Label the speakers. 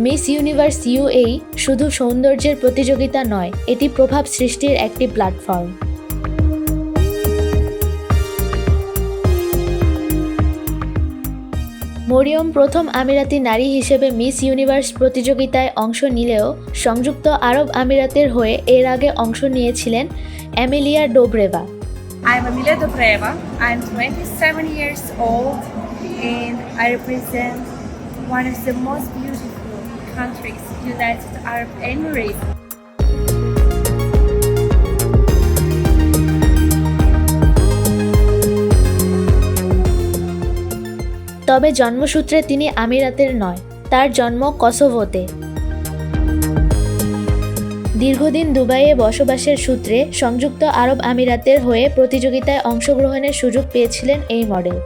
Speaker 1: Miss universe UAE শুধু সৌন্দর্যের প্রতিযোগিতা নয়, এটি প্রভাব সৃষ্টির একটি প্ল্যাটফর্ম মরিয়ম প্রথম আমিরাতি নারী হিসেবে মিস ইউনিভার্স প্রতিযোগিতায় অংশ নিলেও সংযুক্ত আরব আমিরাতের হয়ে এর আগে অংশ নিয়েছিলেন Amelia Dobreva
Speaker 2: I'm Amelia Dobreva. I'm 27 years old and I represent one of the most beautiful countries, United Arab Emirates.
Speaker 1: তবে জন্মসূত্রে তিনি আমিরাতের নয় তার জন্ম কসোভোতে দীর্ঘদিন দুবাইয়ে বসবাসের সূত্রে সংযুক্ত আরব আমিরাতের হয়ে প্রতিযোগিতায় অংশগ্রহণের সুযোগ পেয়েছিলেন এই মডেল